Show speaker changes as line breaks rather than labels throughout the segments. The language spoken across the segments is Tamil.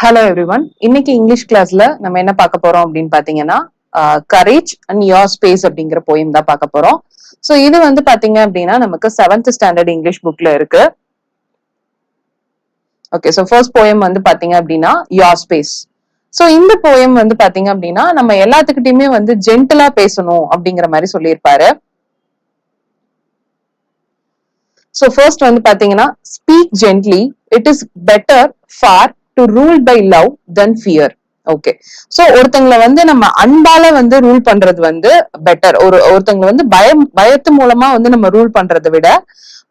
ஹலோ எவ்ரி ஒன் இன்னைக்கு இங்கிலீஷ் கிளாஸ்ல நம்ம என்ன பார்க்க போறோம் அப்படின்னு பாத்தீங்கன்னா கரேஜ் அண்ட் யோர் ஸ்பேஸ் அப்படிங்கிற போயம் தான் பார்க்க போறோம். ஸோ இது வந்து பாத்தீங்க அப்படின்னா நமக்கு செவன்த் ஸ்டாண்டர்ட் இங்கிலீஷ் புக்ல இருக்கு. ஓகே ஸோ ஃபர்ஸ்ட் போயம் வந்து பாத்தீங்க அப்படின்னா யோர் ஸ்பேஸ் ஸோ இந்த போயம் வந்து பாத்தீங்க அப்படின்னா நம்ம எல்லாத்துக்கிட்டையுமே வந்து ஜென்டலா பேசணும் அப்படிங்கிற மாதிரி சொல்லியிருப்பாரு. ஸோ ஃபர்ஸ்ட் வந்து பாத்தீங்கன்னா speak gently it is better far to rule by love than fear okay so ஒருத்தங்களை வந்து நம்ம அன்பால வந்து ரூல் பண்றது வந்து பெட்டர் ஒரு ஒருத்தங்களை வந்து பயம் பயத்து மூலமா வந்து நம்ம ரூல் பண்றதை விட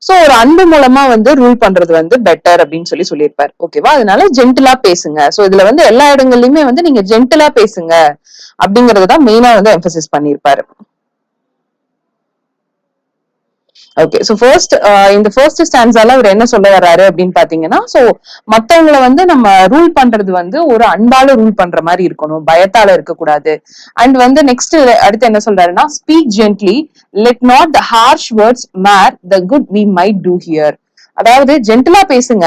சோ ஒரு அன்பு மூலமா வந்து ரூல் பண்றது வந்து பெட்டர் அப்படின்னு சொல்லி சொல்லியிருப்பார். ஓகேவா அதனால ஜென்டிலா பேசுங்க. சோ இதுல வந்து எல்லா இடங்கள்லயுமே வந்து நீங்க ஜென்டிலா பேசுங்க அப்படிங்கறத தான் மெயினா வந்து எம்பசைஸ் பண்ணியிருப்பாரு. ஓகே சோ ஃபர்ஸ்ட் இந்த ஃபர்ஸ்ட் ஸ்டான்ஸால அவர் என்ன சொல்ல வர்றாரு அப்படின்னு பாத்தீங்கன்னா சோ மத்தவங்களை வந்து நம்ம ரூல் பண்றது வந்து ஒரு அன்பால ரூல் பண்ற மாதிரி இருக்கணும் பயத்தால இருக்கக்கூடாது. அண்ட் வந்து நெக்ஸ்ட் அடுத்து என்ன சொல்றாருன்னா speak gently let not the harsh words mar the good we might do here அதாவது ஜென்டிலா பேசுங்க.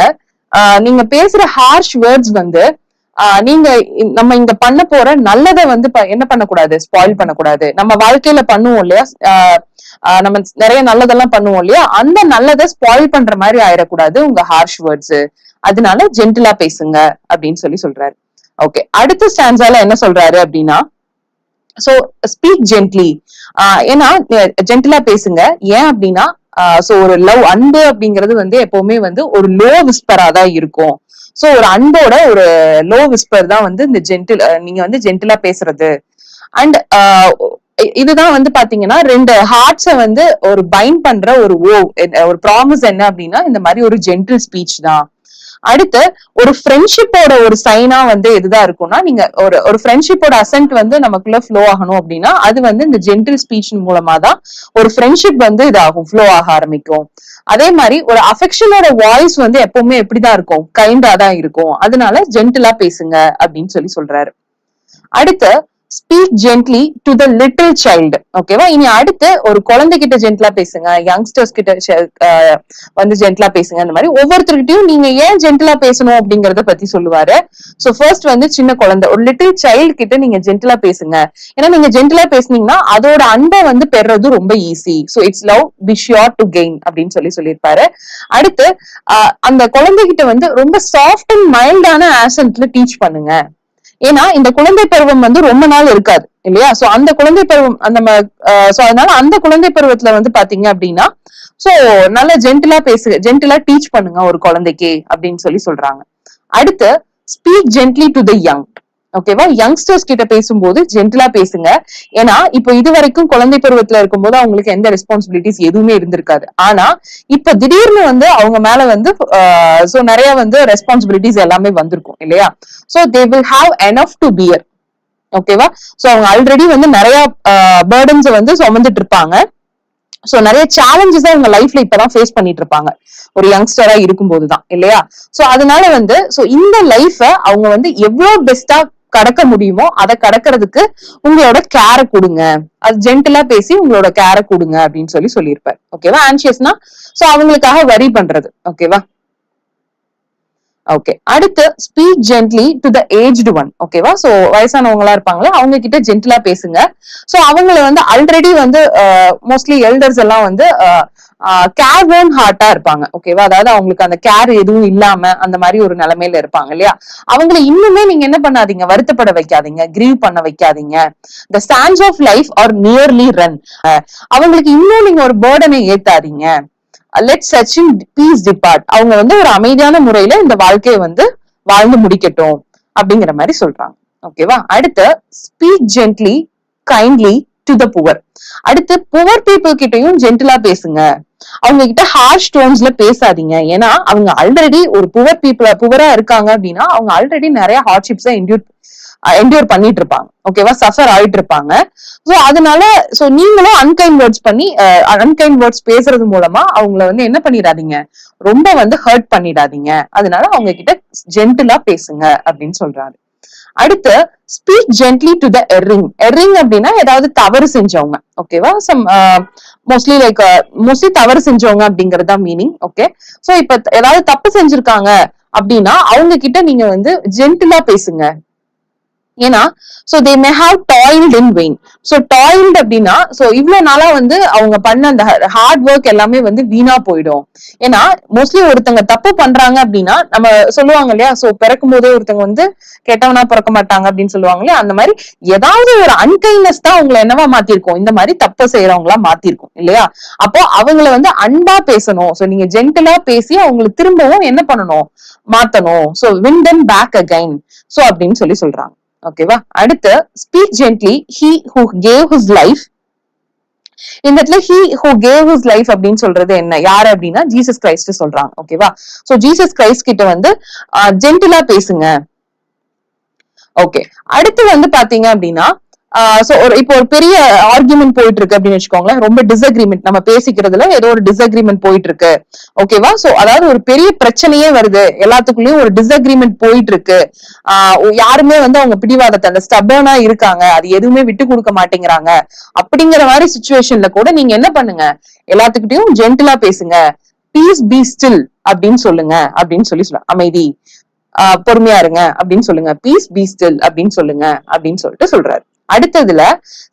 நீங்க பேசுற ஹார்ஷ் வேர்ட்ஸ் வந்து நீங்க நம்ம இங்க பண்ண போற நல்லதை வந்து ப- என்ன பண்ணக்கூடாது? ஸ்பாயில் பண்ணக்கூடாது. நம்ம வாழ்க்கையில பண்ணுவோம் இல்லையா? ஆஹ் நம்ம நிறைய நல்லதெல்லாம் பண்ணுவோம் இல்லையா? அந்த நல்லதை ஸ்பாயில் பண்ற மாதிரி ஆயிடக்கூடாது உங்க ஹார்ஷ் வேர்ட்ஸ் அதனால ஜென்டிலா பேசுங்க அப்படின்னு சொல்லி சொல்றாரு. ஓகே அடுத்த ஸ்டான்ஸால என்ன சொல்றாரு அப்படின்னா சோ ஸ்பீக் ஜென்ட்லி ஏன்னா ஜென்டிலா பேசுங்க. ஏன் அப்படின்னா சோ ஒரு லவ் அன்பு அப்படிங்கிறது வந்து எப்பவுமே வந்து ஒரு லோ விஸ்பரா தான் இருக்கும். சோ ஒரு அன்போட ஒரு லோ விஸ்பர் தான் வந்து இந்த ஜென்டில் நீங்க வந்து ஜென்டிலா பேசுறது. அண்ட் இதுதான் வந்து பாத்தீங்கன்னா ரெண்டு ஹார்ட்ஸ வந்து ஒரு பைண்ட் பண்ற ஒரு ஓ ஒரு ப்ராமிஸ் என்ன அப்படின்னா இந்த மாதிரி ஒரு ஜென்டில் ஸ்பீச் தான். அடுத்து ஒரு ஃப்ரெண்ட்ஷிப்போட ஒரு சைனா வந்து எதுதான் இருக்கும்னா நீங்க ஒரு ஒரு ஃப்ரெண்ட்ஷிப்போட அசென்ட் வந்து நமக்குள்ள ஃப்ளோ ஆகணும் அப்படின்னா அது வந்து இந்த ஜென்டில் ஸ்பீச் மூலமா தான் ஒரு ஃப்ரெண்ட்ஷிப் வந்து இதாகும் ஃப்ளோ ஆக ஆரம்பிக்கும். அதே மாதிரி ஒரு அஃபெக்ஷனோட வாய்ஸ் வந்து எப்பவுமே எப்படிதான் இருக்கும்? கைண்டா தான் இருக்கும். அதனால ஜென்டிலா பேசுங்க அப்படின்னு சொல்லி சொல்றாரு. அடுத்து speak gently to the little child ஓகேவா இனி அடுத்து ஒரு குழந்தைகிட்ட ஜென்ட்லா பேசுங்க. யங்ஸ்டர்ஸ் கிட்ட ஆஹ் வந்து ஜென்ட்லா பேசுங்க. அந்த மாதிரி ஒவ்வொருத்தர்கிட்டயும் நீங்க ஏன் ஜென்ட்லா பேசணும் அப்படிங்கறத பத்தி சொல்லுவாரு. சோ ஃபர்ஸ்ட் வந்து சின்ன குழந்தை ஒரு லிட்டில் சைல்டு கிட்ட நீங்க ஜென்டிலா பேசுங்க. ஏன்னா நீங்க ஜென்ட்லா பேசுனீங்கன்னா அதோட அன்பை வந்து பெறது ரொம்ப easy so it's love be sure to gain அப்படின்னு சொல்லி சொல்லியிருப்பாரு. அடுத்து ஆஹ் அந்த குழந்தைகிட்ட வந்து ரொம்ப சாஃப்ட் அண்ட் மைல்டான ஆசன்ட்ல டீச் பண்ணுங்க. ஏன்னா இந்த குழந்தை பருவம் வந்து ரொம்ப நாள் இருக்காது இல்லையா? சோ அந்த குழந்தை பருவம் அந்த சோ அதனால அந்த குழந்தை பருவத்துல வந்து பாத்தீங்க அப்படின்னா சோ நல்ல ஜென்டிலா பேசு ஜென்டிலா டீச் பண்ணுங்க ஒரு குழந்தைக்கு அப்படின்னு சொல்லி சொல்றாங்க. அடுத்து speak gently to the young ஓகேவா யங்ஸ்டர்ஸ் கிட்ட பேசும்போது ஜென்டிலா பேசுங்க. ஏன்னா இப்போ இது வரைக்கும் குழந்தை பருவத்துல இருக்கும்போது அவங்களுக்கு எந்த ரெஸ்பான்சிபிலிட்டிஸ் எதுவுமே இருந்திருக்காது. ஆனா இப்ப திடீர்னு வந்து அவங்க மேல வந்து சோ நிறைய வந்து ரெஸ்பான்சிபிலிட்டிஸ் எல்லாமே வந்திருக்கும் இல்லையா? So they will have enough to bear ஓகேவா சோ அவங்க ஆல்ரெடி வந்து நிறைய பேர்டன்ஸ் வந்து சுமந்துட்டு இருப்பாங்க சோ நிறைய சேலஞ்சஸ் அவங்க லைஃப்ல இப்பதான் ஃபேஸ் பண்ணிட்டு இருப்பாங்க ஒரு யங்ஸ்டரா இருக்கும்போது தான் இல்லையா? சோ அதனால வந்து சோ இந்த லைஃப அவங்க வந்து எவ்வளவு பெஸ்டா கடக்க முடியுமோ அதை கடக்கிறதுக்கு உங்களோட கேரை கொடுங்க. அது ஜென்டலா பேசி உங்களோட கேரை கொடுங்க அப்படின்னு சொல்லி சொல்லியிருப்பார். ஓகேவா ஆன்சியஸ்னா சோ அவங்களுக்காக வரி பண்றது. ஓகேவா ஓகே அடுத்து speak gently to the aged one ஓகேவா சோ வயசானவங்களா இருப்பாங்களே அவங்க கிட்ட ஜென்டிலா பேசுங்க. சோ அவங்கள வந்து ஆல்ரெடி வந்து மோஸ்ட்லி எல்டர்ஸ் எல்லாம் வந்து கேர்ன் ஹார்ட்டா இருப்பாங்க ஓகேவா அதாவது அவங்களுக்கு அந்த கேர் எதுவும் இல்லாம அந்த மாதிரி ஒரு நிலைமையில இருப்பாங்க இல்லையா? அவங்களை இன்னுமே நீங்க என்ன பண்ணாதீங்க வருத்தப்பட வைக்காதீங்க கிரீவ் பண்ண வைக்காதீங்க. The stands of life are nearly run அவங்களுக்கு இன்னும் நீங்க ஒரு பேர்டனை ஏத்தாதீங்க. Let such in peace depart அவங்க வந்து ஒரு அமைதியான முறையில இந்த வாழ்க்கையை வந்து வாழ்ந்து முடிக்கட்டும் அப்படிங்கிற மாதிரி சொல்றாங்க ஓகேவா அடுத்து speak gently kindly to the poor அடுத்து புவர் பீப்புள் கிட்டையும் ஜென்டிலா பேசுங்க. அவங்க கிட்ட ஹார்ஷ் டோன்ஸ்ல பேசாதீங்க. ஏன்னா அவங்க ஆல்ரெடி ஒரு புவர் பீப்புள புவரா இருக்காங்க அப்படின்னா அவங்க ஆல்ரெடி நிறைய ஹார்ட்ஷிப்ஸை என்டியூர் என்டியூர் பண்ணிட்டு இருப்பாங்க ஓகேவா சஃபர் ஆயிட்டு இருப்பாங்க சோ அதனால சோ நீங்களும் அன்கைண்ட் வேர்ட்ஸ் பண்ணி அன்கைண்ட் வேர்ட்ஸ் பேசுறது மூலமா அவங்கள வந்து என்ன பண்ணிடாதீங்க? ரொம்ப வந்து ஹர்ட் பண்ணிடாதீங்க. அதனால அவங்க கிட்ட ஜென்டிலா பேசுங்க அப்படின்னு சொல்றாரு. அடுத்து speak gently to the erring erring அப்படின்னா ஏதாவது தவறு செஞ்சவங்க ஓகேவா சம் மோஸ்ட்லி லைக் மோஸ்ட்லி தவறு செஞ்சவங்க அப்படிங்கறது மீனிங் ஓகே சோ இப்ப ஏதாவது தப்பு செஞ்சிருக்காங்க அப்படின்னா அவங்க கிட்ட நீங்க வந்து ஜென்டிலா பேசுங்க. ஏன்னா so they may have toiled in vain so toiled அப்படின்னா சோ இவ்வளவு நாளா வந்து அவங்க பண்ண அந்த ஹார்ட் ஒர்க் எல்லாமே வந்து வீணா போயிடும். ஏன்னா மோஸ்ட்லி ஒருத்தங்க தப்பு பண்றாங்க அப்படின்னா நம்ம சொல்லுவாங்க இல்லையா சோ பிறக்கும் போதே ஒருத்தங்க வந்து கெட்டவனா பிறக்க மாட்டாங்க அப்படின்னு சொல்லுவாங்க இல்லையா அந்த மாதிரி ஏதாவது ஒரு அன்கைண்ட்னஸ் தான் அவங்களை என்னவா மாத்திருக்கோம். இந்த மாதிரி தப்பு செய்யறவங்களா மாத்திருக்கும் இல்லையா? அப்போ அவங்கள வந்து அன்பா பேசணும். சோ நீங்க ஜென்டலா பேசி அவங்களுக்கு திரும்பவும் என்ன பண்ணணும்? மாத்தணும். So win them back again so அப்படின்னு சொல்லி சொல்றாங்க. ஓகேவா அடுத்து speak gently he who gave his life இந்த இடத்துல he who gave his life அப்படின்னு சொல்றது என்ன? யாரு அப்படின்னா ஜீசஸ் கிரைஸ்ட் சொல்றாங்க. ஓகேவா சோ ஜீசஸ் கிரைஸ்ட் கிட்ட வந்து ஜென்டிலா பேசுங்க. ஓகே அடுத்து வந்து பாத்தீங்க அப்படின்னா சோ ஒரு இப்போ ஒரு பெரிய ஆர்குமெண்ட் போயிட்டு இருக்கு அப்படின்னு வச்சுக்கோங்களேன். ரொம்ப டிஸ்அக்ரிமெண்ட் நம்ம பேசிக்கிறதுல ஏதோ ஒரு டிஸ்அக்ரிமெண்ட் போயிட்டு இருக்கு ஓகேவா சோ அதாவது ஒரு பெரிய பிரச்சனையே வருது. எல்லாத்துக்குள்ளயும் ஒரு டிஸ்அக்ரிமெண்ட் போயிட்டு இருக்கு ஆஹ் யாருமே வந்து அவங்க பிடிவாதத்தை அந்த ஸ்டபர்னா இருக்காங்க. அது எதுவுமே விட்டு கொடுக்க மாட்டேங்கிறாங்க. அப்படிங்கிற மாதிரி சுச்சுவேஷன்ல கூட நீங்க என்ன பண்ணுங்க? எல்லாத்துக்கிட்டையும் ஜென்டிலா பேசுங்க. பீஸ் பி ஸ்டில் அப்படின்னு சொல்லுங்க. அப்படின்னு சொல்லி சொல்ல அமைதி. ஆஹ் பொறுமையா இருங்க அப்படின்னு சொல்லுங்க. பீஸ் பி ஸ்டில் அப்படின்னு சொல்லுங்க. அப்படின்னு சொல்லிட்டு சொல்றாரு. அடுத்ததுல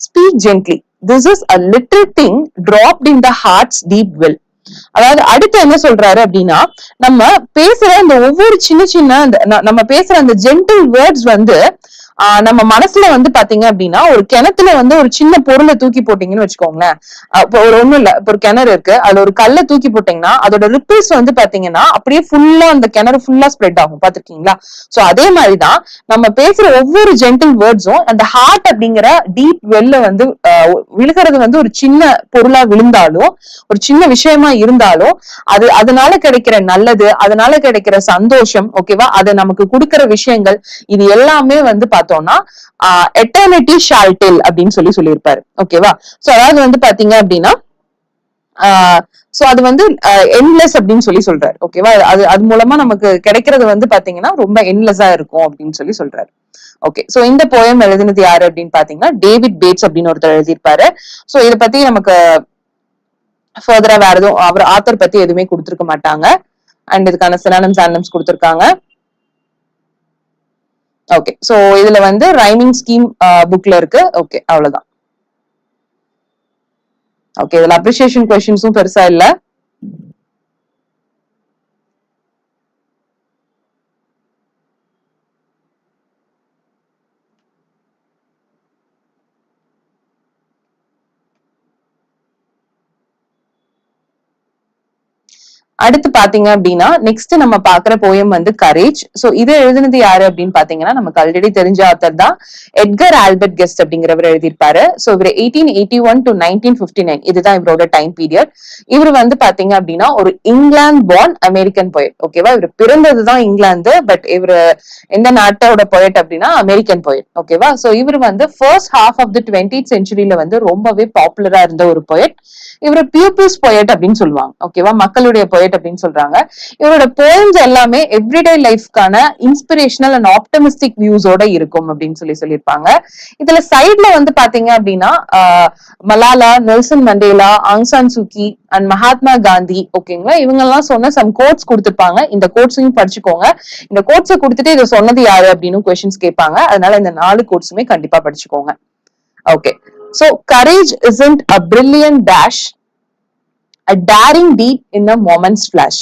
speak gently this is a little thing dropped in the heart's deep will அதாவது அடுத்து என்ன சொல்றாரு அப்படின்னா நம்ம பேசுற இந்த ஒவ்வொரு சின்ன சின்ன அந்த நம்ம பேசுற அந்த ஜென்டில் வேர்ட்ஸ் வந்து ஆஹ் நம்ம மனசுல வந்து பாத்தீங்க அப்படின்னா ஒரு கிணத்துல வந்து ஒரு சின்ன பொருளை தூக்கி போட்டீங்கன்னு வச்சுக்கோங்களேன். இப்போ ஒரு ஒண்ணும் இல்ல இப்போ ஒரு கிணறு இருக்கு. அதுல ஒரு கல்லை தூக்கி போட்டீங்கன்னா அதோட ரிப்பிள்ஸ் வந்து பாத்தீங்கன்னா அப்படியே ஃபுல்லா அந்த கிணறு ஃபுல்லா ஸ்ப்ரெட் ஆகும். பாத்திருக்கீங்களா? சோ அதே மாதிரிதான் நம்ம பேசுற ஒவ்வொரு ஜென்டில் வேர்ட்ஸும் அந்த ஹார்ட் அப்படிங்கிற டீப் வெல்ல வந்து ஆஹ் விழுகிறது வந்து ஒரு சின்ன பொருளா விழுந்தாலும் ஒரு சின்ன விஷயமா இருந்தாலும் அது அதனால கிடைக்கிற நல்லது அதனால கிடைக்கிற சந்தோஷம் ஓகேவா அது நமக்கு கொடுக்கிற விஷயங்கள் இது எல்லாமே வந்து பார்த்தோம்னா எட்டர்னிட்டி ஷால்டில் அப்படின்னு சொல்லி சொல்லியிருப்பாரு. ஓகேவா சோ அதாவது வந்து பாத்தீங்க அப்படின்னா சோ அது வந்து என்லெஸ் அப்படின்னு சொல்லி சொல்றாரு. ஓகேவா அது அது மூலமா நமக்கு கிடைக்கிறது வந்து பாத்தீங்கன்னா ரொம்ப என்லெஸ்ஸா இருக்கும் அப்படின்னு சொல்லி சொல்றாரு. ஓகே சோ இந்த போயம் எழுதினது யாரு அப்படின்னு பாத்தீங்கன்னா டேவிட் பேட்ஸ் அப்படின்னு ஒருத்தர் எழுதியிருப்பாரு. சோ இதை பத்தி நமக்கு ஃபர்தரா வேற எதுவும் அவர் ஆத்தர் பத்தி எதுவுமே கொடுத்துருக்க மாட்டாங்க. அண்ட் இதுக்கான சினானம்ஸ் ஆனம்ஸ் கொடுத்திருக்காங்க. ஓகே சோ இதுல வந்து ரைமிங் ஸ்கீம் புக்ல இருக்கு. ஓகே அவ்வளவுதான். ஓகே இதுல அப்ரிசியேஷன் கொஸ்டின்ஸும் பெருசா இல்ல. அடுத்து பாத்தீங்க அப்படின்னா நெக்ஸ்ட் நம்ம பாக்குற போயம் வந்து கரேஜ் சோ இது எழுதுனது யாரு அப்படின்னு பாத்தீங்கன்னா நமக்கு ஆல்ரெடி தெரிஞ்ச ஆத்தர் தான் எட்கர் ஆல்பர்ட் கெஸ்ட் அப்படிங்கிறவர் எழுதியிருப்பாரு. சோ இவர் eighteen eighty one to nineteen fifty nine இதுதான் இவரோட டைம் பீரியட் இவர் வந்து பாத்தீங்க அப்படின்னா ஒரு இங்கிலாந்து பார்ன் அமெரிக்கன் பொயட் ஓகேவா இவர் பிறந்ததுதான் இங்கிலாந்து பட் இவர் எந்த நாட்டோட பொயட் அப்படின்னா அமெரிக்கன் பொயட் ஓகேவா சோ இவர் வந்து first half of the twenty சென்ச்சுரியில வந்து ரொம்பவே பாப்புலரா இருந்த ஒரு பொயட் இவர் பியூபிள்ஸ் பொயட் அப்படின்னு சொல்லுவாங்க. ஓகேவா மக்களுடைய பொயட் poet அப்படின்னு சொல்றாங்க. இவரோட போயம்ஸ் எல்லாமே எவ்ரிடே லைஃப்க்கான இன்ஸ்பிரேஷனல் அண்ட் ஆப்டமிஸ்டிக் வியூஸோட இருக்கும் அப்படின்னு சொல்லி சொல்லியிருப்பாங்க. இதுல சைட்ல வந்து பாத்தீங்க அப்படின்னா Malala Nelson Mandela Aung San Suu Kyi and Mahatma Gandhi ஓகேங்களா இவங்க எல்லாம் சொன்ன சம் கோட்ஸ் கொடுத்துருப்பாங்க இந்த கோட்ஸையும் படிச்சுக்கோங்க. இந்த கோட்ஸை கொடுத்துட்டு இதை சொன்னது யாரு அப்படின்னு கொஸ்டின்ஸ் கேட்பாங்க. அதனால இந்த நாலு கோட்ஸுமே கண்டிப்பா படிச்சுக்கோங்க. Okay so courage isn't a brilliant dash a daring deed in a moment's flash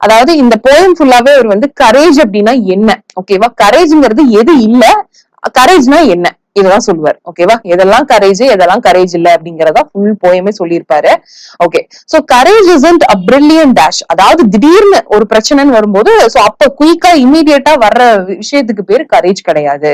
அதாவது இந்த போயம் ஃபுல்லாவே அவர் வந்து கரேஜ் அப்படின்னா என்ன? ஓகேவா கரேஜ்ங்கிறது எது இல்ல? கரேஜ்னா என்ன? இதெல்லாம் சொல்லுவார். ஓகேவா எதெல்லாம் கரேஜ் எதெல்லாம் கரேஜ் இல்ல அப்படிங்கறதா ஃபுல் போயமே சொல்லியிருப்பாரு. Okay so courage isn't a brilliant dash அதாவது திடீர்னு ஒரு பிரச்சனைன்னு வரும்போது சோ அப்ப குயிக்கா இமீடியட்டா வர்ற விஷயத்துக்கு பேரு கரேஜ் கிடையாது.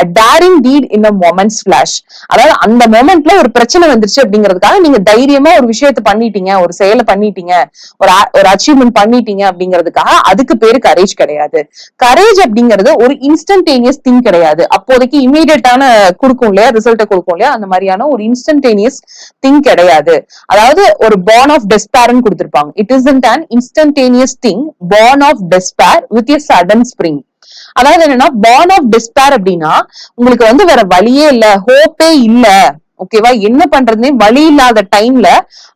A daring deed in a moment's flash அதாவது அந்த மொமெண்ட்ல ஒரு பிரச்சனை வந்துருச்சு அப்படிங்கிறதுக்காக நீங்க தைரியமா ஒரு விஷயத்தை பண்ணிட்டீங்க ஒரு செயலை பண்ணிட்டீங்க ஒரு ஒரு அச்சீவ்மெண்ட் பண்ணிட்டீங்க அப்படிங்கிறதுக்காக அதுக்கு பேரு கரேஜ் கிடையாது. கரேஜ் அப்படிங்கிறது ஒரு இன்ஸ்டன்டேனியஸ் திங் கிடையாது. அப்போதைக்கு இமீடியட்டான கொடுக்கும் இல்லையா ரிசல்ட்டை கொடுக்கும் இல்லையா அந்த மாதிரியான ஒரு இன்ஸ்டன்டேனியஸ் திங் கிடையாது. அதாவது ஒரு பார்ன் ஆஃப் டெஸ்பேர்னு கொடுத்திருப்பாங்க. It is and an instantaneous thing born of despair with a sudden spring அதாவது என்னன்னா பார்ன் ஆஃப் டிஸ்பேர் அப்படின்னா உங்களுக்கு வந்து வேற வழியே இல்ல ஹோப்பே இல்ல. ஓகேவா என்ன பண்றதுனே வழி இல்லாத டைம்ல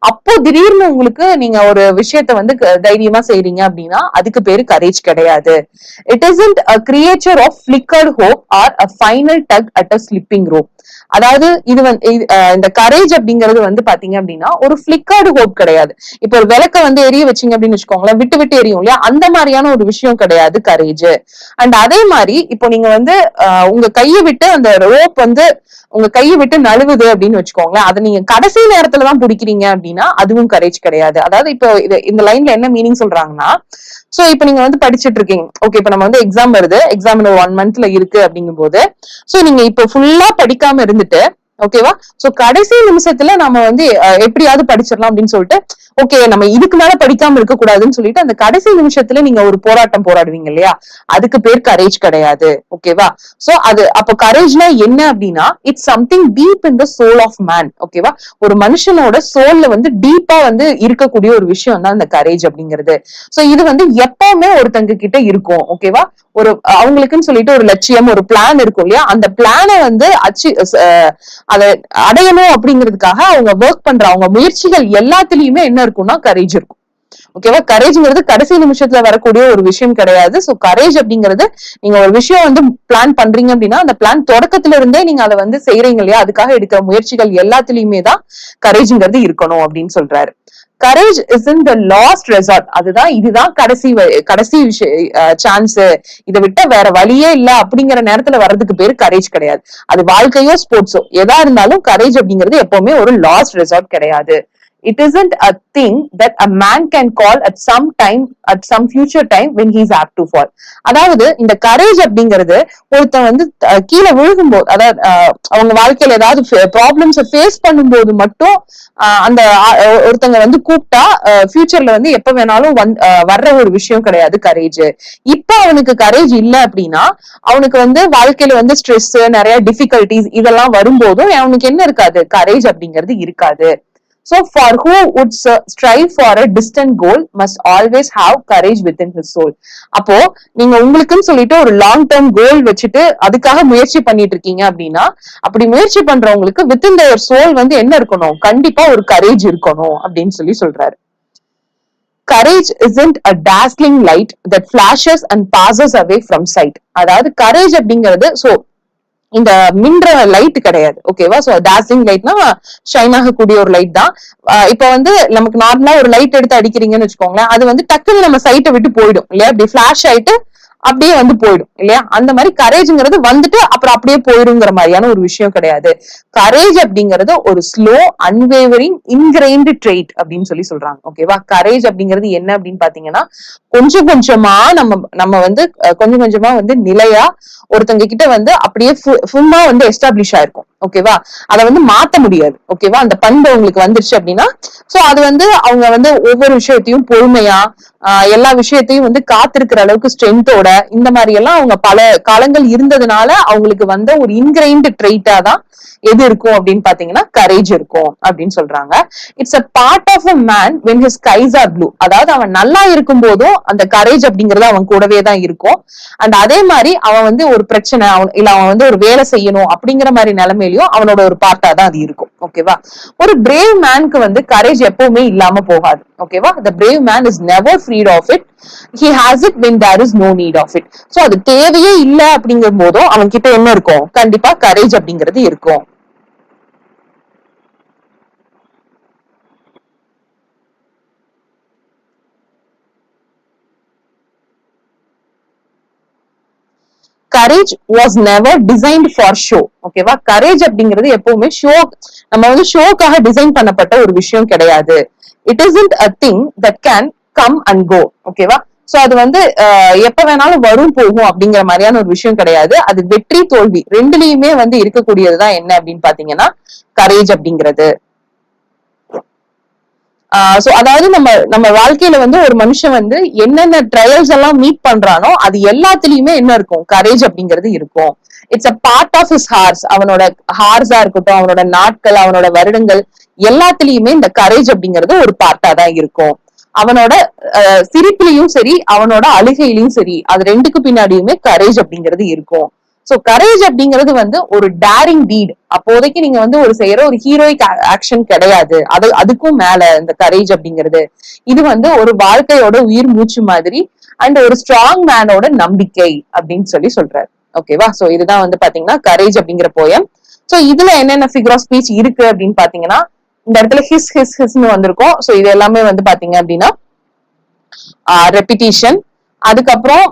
அப்போ திடீர்னு உங்களுக்கு நீங்க ஒரு விஷயத்த வந்து தைரியமா செய்றீங்க அப்படின்னா அதுக்கு பேரு கரேஜ் கிடையாது. It is a creature of flickered hope or a final tug at a slipping rope அதாவது இது வந்து இந்த கரேஜ் அப்படிங்கிறது வந்து பாத்தீங்க அப்படின்னா ஒரு பிளிக்கார்டு ஹோப் கிடையாது. இப்போ ஒரு விளக்க வந்து எரிய வச்சீங்க அப்படின்னு வச்சுக்கோங்களேன் விட்டு விட்டு எரியும் இல்லையா? அந்த மாதிரியான ஒரு விஷயம் கிடையாது கரேஜ் அண்ட் அதே மாதிரி இப்போ நீங்க வந்து உங்க கையை விட்டு அந்த ரோப் வந்து உங்க கையை விட்டு நழுவுது அப்படின்னு வச்சுக்கோங்களேன் அதை நீங்க கடைசி நேரத்துல தான் பிடிக்கிறீங்க அப்படின்னா அதுவும் கரேஜ் கிடையாது. அதாவது இப்போ இந்த லைன்ல என்ன மீனிங் சொல்றாங்கன்னா சோ இப்ப நீங்க வந்து படிச்சிட்டு இருக்கீங்க. ஓகே இப்ப நம்ம வந்து எக்ஸாம் வருது. எக்ஸாம் ஒன் மந்த்ல இருக்கு அப்படிங்கும் போது சோ நீங்க இப்போ ஃபுல்லா படிக்காம இருந்து இருந்துட்டு ஓகேவா சோ கடைசி நிமிஷத்துல நம்ம வந்து எப்படியாவது படிச்சிடலாம் அப்படின்னு சொல்லிட்டு ஓகே நம்ம இதுக்கு மேல படிக்காம இருக்க கூடாதுன்னு சொல்லிட்டு அந்த கடைசி நிமிஷத்துல நீங்க ஒரு போராட்டம் போராடுவீங்க இல்லையா? அதுக்கு பேர் கரேஜ் கிடையாது ஓகேவா சோ அது அப்போ கரேஜ்னா என்ன அப்படின்னா it's something deep in the soul of man ஓகேவா ஒரு மனுஷனோட சோல்ல வந்து டீப் கண்டிப்பா வந்து இருக்கக்கூடிய ஒரு விஷயம் தான் இந்த கரேஜ் அப்படிங்கிறது. சோ இது வந்து எப்பவுமே ஒருத்தங்க கிட்ட இருக்கும் ஓகேவா ஒரு அவங்களுக்குன்னு சொல்லிட்டு ஒரு லட்சியம் ஒரு பிளான் இருக்கும் இல்லையா? அந்த பிளானை வந்து அச்சு அதை அடையணும் அப்படிங்கிறதுக்காக அவங்க ஒர்க் பண்ற அவங்க முயற்சிகள் எல்லாத்துலயுமே என்ன இருக்கும்னா கரேஜ் இருக்கும். ஓகேவா கரேஜ்ங்கிறது கடைசி நிமிஷத்துல வரக்கூடிய ஒரு விஷயம் கிடையாது. சோ கரேஜ் அப்படிங்கிறது நீங்க ஒரு விஷயம் வந்து பிளான் பண்றீங்க அப்படின்னா அந்த பிளான் தொடக்கத்துல இருந்தே நீங்க அதை வந்து செய்யறீங்க இல்லையா? அதுக்காக எடுக்கிற முயற்சிகள் எல்லாத்துலயுமே தான் கரேஜ்ங்கிறது இருக்கணும் அப்படின்னு சொல்றாரு. Courage is in the last resort அதுதான் இதுதான் கடைசி வ- கடைசி சான்ஸ் இதை விட்ட வேற வழியே இல்ல அப்படிங்கிற நேரத்துல வர்றதுக்கு பேரு கரேஜ் கிடையாது. அது வாழ்க்கையோ ஸ்போர்ட்ஸோ எதா இருந்தாலும் கரேஜ் அப்படிங்கிறது எப்பவுமே ஒரு லாஸ்ட் ரெசார்ட் கிடையாது. It isn't a thing that a man can call at some time at some future time when he is apt to fall. அதாவது இந்த கரேஜ் அப்படிங்கிறது ஒருத்தன் வந்து கீழே விழுகும்போது அதாவது அவங்க வாழ்க்கையில ஏதாவது ப்ராப்ளம்ஸ் ஃபேஸ் பண்ணும்போது மட்டும் அந்த ஒருத்தங்க வந்து கூப்பிட்டா ஃபியூச்சர்ல வந்து எப்ப வேணாலும் வந்து வர்ற ஒரு விஷயம் கிடையாது கரேஜ் இப்ப அவனுக்கு கரேஜ் இல்ல அப்படின்னா அவனுக்கு வந்து வாழ்க்கையில வந்து ஸ்ட்ரெஸ் நிறைய டிஃபிகல்டிஸ் இதெல்லாம் வரும்போதும் அவனுக்கு என்ன இருக்காது? கரேஜ் அப்படிங்கிறது இருக்காது. So, for who would strive for a distant goal must always have courage within his soul அப்போ நீங்க உங்களுக்குன்னு சொல்லிட்டு ஒரு லாங் டேர்ம் கோல் வச்சுட்டு அதுக்காக முயற்சி பண்ணிட்டு இருக்கீங்க அப்படின்னா அப்படி முயற்சி பண்றவங்களுக்கு வித்தின் தயர் சோல் வந்து என்ன இருக்கணும் கண்டிப்பா ஒரு கரேஜ் இருக்கணும் அப்படின்னு சொல்லி சொல்றாரு courage isn't a dazzling light that flashes and passes away from sight அதாவது கரேஜ் அப்படிங்கிறது சோ இந்த மின்ற லைட் கிடையாது ஓகேவா சோ டாஸ்லிங் லைட்னா ஷைன் ஆகக்கூடிய ஒரு லைட் தான். இப்போ வந்து நமக்கு நார்மலா ஒரு லைட் எடுத்து அடிக்கிறீங்கன்னு வச்சுக்கோங்களேன் அது வந்து டக்குன்னு நம்ம சைட்டை விட்டு போயிடும் இல்லையா? அப்படி ஃபிளாஷ் ஆயிட்டு அப்படியே வந்து போயிடும் இல்லையா? அந்த மாதிரி கரேஜ்ங்கிறது வந்துட்டு அப்புறம் அப்படியே போயிடுங்கிற மாதிரியான ஒரு விஷயம் கிடையாது. கரேஜ் அப்படிங்கிறது ஒரு ஸ்லோ அன்வேவரிங் இன்கிரைன்டு ட்ரெயிட் அப்படின்னு சொல்லி சொல்றாங்க ஓகேவா கரேஜ் அப்படிங்கிறது என்ன அப்படின்னு பாத்தீங்கன்னா கொஞ்சம் கொஞ்சமா நம்ம நம்ம வந்து கொஞ்சம் கொஞ்சமா வந்து நிலையா ஒருத்தங்க கிட்ட வந்து அப்படியே ஃபுல்லா வந்து எஸ்டாப்ளிஷ் ஆயிருக்கும். ஓகேவா அதை வந்து மாத்த முடியாது. ஓகேவா அந்த பண்பு உங்களுக்கு வந்துருச்சு அப்படின்னா சோ அது வந்து அவங்க வந்து ஒவ்வொரு விஷயத்தையும் பொறுமையா எல்லா விஷயத்தையும் வந்து காத்திருக்கிற அளவுக்கு ஸ்ட்ரென்த்தோட இந்த மாதிரி எல்லாம் அவங்க பல காலங்கள் இருந்ததுனால அவங்களுக்கு வந்த ஒரு இன்கிரைண்ட் ட்ரெயிட்டா தான் எது இருக்கும் அப்படின்னு பாத்தீங்கன்னா கரேஜ் இருக்கும் அப்படின்னு சொல்றாங்க. It's a part of a man when his skies are blue அதாவது அவன் நல்லா இருக்கும் போதும் அந்த கரேஜ் அப்படிங்கறது அவன் கூடவே தான் இருக்கும். அண்ட் அதே மாதிரி அவன் வந்து ஒரு பிரச்சனை அவன் இல்ல அவன் வந்து ஒரு வேலை செய்யணும் அப்படிங்கிற மாதிரி இல்லையோ அவனோட ஒரு பார்ட்டா தான் அது இருக்கும். ஓகேவா ஒரு பிரேவ் மேனுக்கு வந்து கரேஜ் எப்பவுமே இல்லாம போகாது. ஓகேவா the brave man is never freed of it he has it when there is no need of it so அது தேவையே இல்ல அப்படிங்கும் போதும் அவன் கிட்ட என்ன இருக்கும்? கண்டிப்பா கரேஜ் அப்படிங்கிறது இருக்கும். Courage was never designed for show ஓகேவா கரேஜ் அப்படிங்கிறது எப்பவுமே ஷோ நம்ம வந்து ஷோக்காக டிசைன் பண்ணப்பட்ட ஒரு விஷயம் கிடையாது. It is isn't a thing that can come and go ஓகேவா சோ அது வந்து எப்ப வேணாலும் வரும் போகும் அப்படிங்கிற மாதிரியான ஒரு விஷயம் கிடையாது. அது வெற்றி தோல்வி ரெண்டுலயுமே வந்து இருக்கக்கூடியதுதான் என்ன அப்படின்னு பாத்தீங்கன்னா கரேஜ் அப்படிங்கிறது. சோ அதாவது நம்ம நம்ம வாழ்க்கையில வந்து ஒரு மனுஷன் வந்து என்னென்ன ட்ரையல்ஸ் எல்லாம் மீட் பண்றானோ அது எல்லாத்துலயுமே என்ன இருக்கும்? கரேஜ் அப்படிங்கிறது இருக்கும். It's a part of his horse அவனோட ஹார்ஸா இருக்கட்டும் அவனோட நாட்கள் அவனோட வருடங்கள் எல்லாத்துலயுமே இந்த கரேஜ் அப்படிங்கிறது ஒரு பார்ட்டா தான் இருக்கும். அவனோட சிரிப்புலயும் சரி அவனோட அழுகையிலயும் சரி அது ரெண்டுக்கு பின்னாடியுமே கரேஜ் அப்படிங்கிறது இருக்கும். சோ கரேஜ் அப்படிங்கிறது வந்து ஒரு டேரிங் டீட் அப்போதைக்கு நீங்க வந்து ஒரு செய்யற ஒரு ஹீரோயிக் ஆக்ஷன் கிடையாது. அது அதுக்கும் மேல இந்த கரேஜ் அப்படிங்கிறது. இது வந்து ஒரு வாழ்க்கையோட உயிர் மூச்சு மாதிரி அண்ட் ஒரு ஸ்ட்ராங் மேனோட நம்பிக்கை அப்படின்னு சொல்லி சொல்றாரு. ஓகேவா சோ இதுதான் வந்து பாத்தீங்கன்னா கரேஜ் அப்படிங்கிற போயம் சோ இதுல என்னென்ன ஃபிகர் ஆஃப் ஸ்பீச் இருக்கு அப்படின்னு பாத்தீங்கன்னா இந்த இடத்துல ஹிஸ் ஹிஸ் ஹிஸ்னு வந்திருக்கும். சோ இது எல்லாமே வந்து பாத்தீங்க அப்படின்னா ரெப்பிட்டேஷன் அதுக்கப்புறம்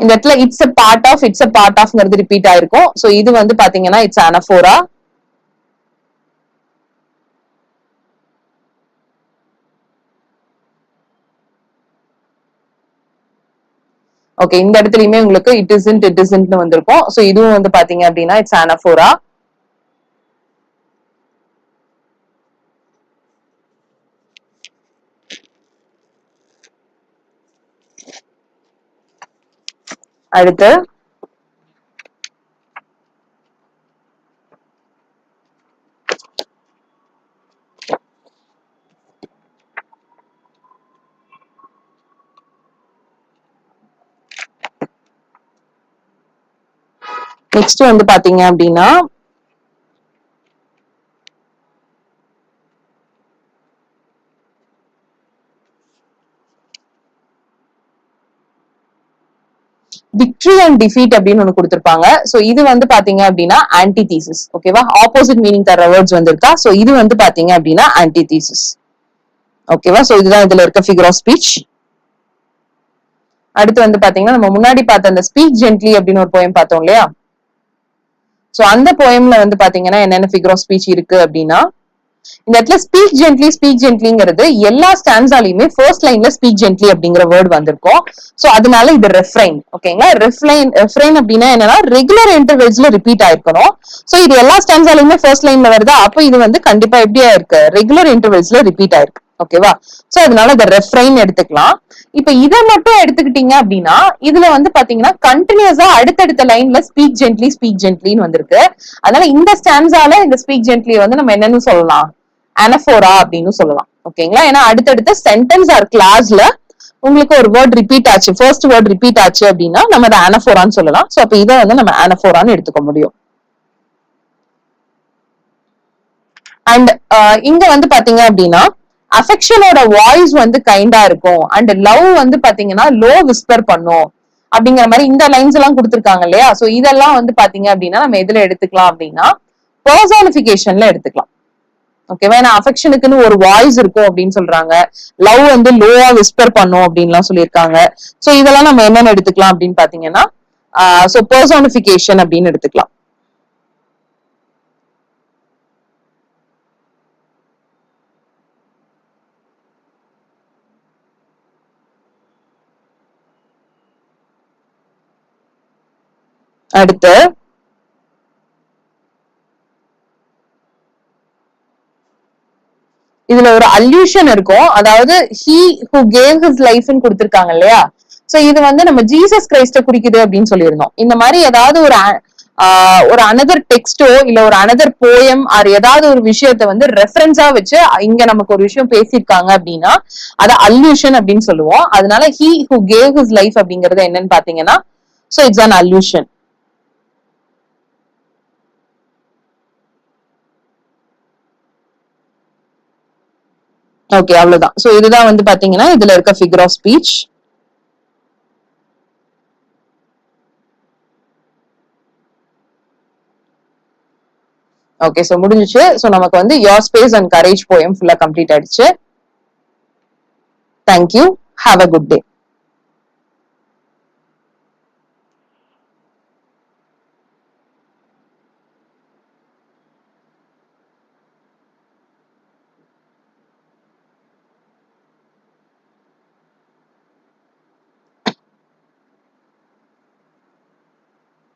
இந்த இடத்துல it's a part of it's a part ஆஃப்ங்கிறது repeat ஆயிருக்கும். சோ இது வந்து பாத்தீங்கன்னா இட்ஸ் அனஃபோரா ஓகே இந்த இடத்துலயுமே உங்களுக்கு it is isn't it is இஸ்ன்ட்னு வந்திருக்கும். சோ இதுவும் வந்து பாத்தீங்க அப்படின்னா இட்ஸ் அனஃபோரா அடுத்து நெக்ஸ்ட் வந்து பாத்தீங்க அப்படின்னா விக்ட்ரி அண்ட் டிஃபீட் அப்படின்னு ஒன்று கொடுத்துருப்பாங்க. ஸோ இது வந்து பாத்தீங்க அப்படின்னா ஆன்டி தீசிஸ் ஓகேவா ஆப்போசிட் மீனிங் தர வேர்ட்ஸ் வந்திருக்கா? ஸோ இது வந்து பாத்தீங்க அப்படின்னா ஆன்டி தீசிஸ் ஓகேவா ஸோ இதுதான் இதுல இருக்க ஃபிகர் ஆஃப் ஸ்பீச் அடுத்து வந்து பாத்தீங்கன்னா நம்ம முன்னாடி பார்த்த அந்த ஸ்பீச் ஜென்ட்லி அப்படின்னு ஒரு போயம் பார்த்தோம் இல்லையா? ஸோ அந்த போயம்ல வந்து பாத்தீங்கன்னா என்னென்ன ஃபிகர் ஆஃப் ஸ்பீச் இருக்கு அப்படின்னா இந்த இடத்துல ஸ்பீக் ஜென்ட்லி ஸ்பீக் ஜென்ட்லிங்கிறது எல்லா ஸ்டாண்ட்ஸாலையுமே ஃபர்ஸ்ட் லைன்ல ஸ்பீக் ஜென்ட்லி அப்படிங்கிற வேர்ட் வந்திருக்கும். சோ அதனால இது ரெஃப்ரைன் ஓகேங்களா ரெஃப்ரைன் ரெஃப்ரைன் அப்படின்னா என்னன்னா ரெகுலர் இன்டர்வெல்ஸ்ல ரிப்பீட் ஆயிருக்கணும். சோ இது எல்லா ஸ்டாண்ட்ஸாலையுமே ஃபர்ஸ்ட் லைன்ல வருதா? அப்போ இது வந்து கண்டிப்பா எப்படியா இருக்கு ரெகுலர் இன்டர்வெல்ஸ்ல ரிப்பீட் ஆயிருக்கு. ஓகேவா சோ அதனால இந்த ரெஃப்ரைன் எடுத்துக்கலாம். இப்ப இதை மட்டும் எடுத்துக்கிட்டீங்க அப்படின்னா இதுல வந்து பாத்தீங்கன்னா கண்டினியூஸா அடுத்தடுத்த லைன்ல ஸ்பீக் ஜென்ட்லி ஸ்பீக் ஜென்ட்லின்னு வந்திருக்கு. அதனால இந்த ஸ்டான்ஸால இந்த ஸ்பீக் ஜென்ட்லி வந்து நம்ம என்னன்னு சொல்லலாம்? அனஃபோரா அப்படின்னு சொல்லலாம். ஓகேங்களா ஏன்னா அடுத்தடுத்த சென்டென்ஸ் ஆர் கிளாஸ்ல உங்களுக்கு ஒரு வேர்ட் ரிப்பீட் ஆச்சு. ஃபர்ஸ்ட் வேர்ட் ரிப்பீட் ஆச்சு அப்படின்னா நம்ம அதை அனஃபோரான்னு சொல்லலாம். சோ அப்ப இதை வந்து நம்ம அனஃபோரான்னு எடுத்துக்க முடியும். அண்ட் இங்க வந்து பாத்தீங்க அப்படின்னா அஃபெக்ஷனோட வாய்ஸ் வந்து கைண்டா இருக்கும். அண்ட் லவ் வந்து பாத்தீங்கன்னா லோ விஸ்பர் பண்ணும். அப்படிங்கிற மாதிரி இந்த லைன்ஸ் எல்லாம் கொடுத்துருக்காங்க இல்லையா? சோ இதெல்லாம் வந்து பாத்தீங்க அப்படின்னா நம்ம எதுல எடுத்துக்கலாம் அப்படின்னா பர்சானிபிகேஷன்ல எடுத்துக்கலாம். ஓகேவா ஏன்னா அஃபெக்ஷனுக்குன்னு ஒரு வாய்ஸ் இருக்கும் அப்படின்னு சொல்றாங்க. லவ் வந்து லோவா விஸ்பர் பண்ணும் அப்படின்லாம் சொல்லியிருக்காங்க. சோ இதெல்லாம் நம்ம என்னென்ன எடுத்துக்கலாம் அப்படின்னு பாத்தீங்கன்னா சோ பர்சானிபிகேஷன் அப்படின்னு எடுத்துக்கலாம். அடுத்து இதுல ஒரு அல்யூஷன் இருக்கும். அதாவது ஹீ ஹூ கேவ் ஹிஸ் லைஃப்னு கொடுத்திருக்காங்க இல்லையா? சோ இது வந்து நம்ம ஜீசஸ் கிரைஸ்ட குறிக்குது அப்படின்னு சொல்லியிருந்தோம். இந்த மாதிரி ஏதாவது ஒரு ஆஹ் ஒரு அனதர் டெக்ஸ்டோ இல்ல ஒரு அனதர் போயம் ஆர் ஏதாவது ஒரு விஷயத்த வந்து ரெஃபரன்ஸா வச்சு இங்க நமக்கு ஒரு விஷயம் பேசியிருக்காங்க அப்படின்னா அத அல்யூஷன் அப்படின்னு சொல்லுவோம். அதனால he who gave his life அப்படிங்கறது என்னன்னு பாத்தீங்கன்னா so it's an allusion okay அவ்வளவுதான். சோ இதுதான் வந்து பாத்தீங்கன்னா இதுல இருக்க figure of speech okay so முடிஞ்சிச்சு. சோ நமக்கு வந்து your space and courage poem ஃபுல்லா கம்ப்ளீட் ஆயிடுச்சு. Thank you have a good day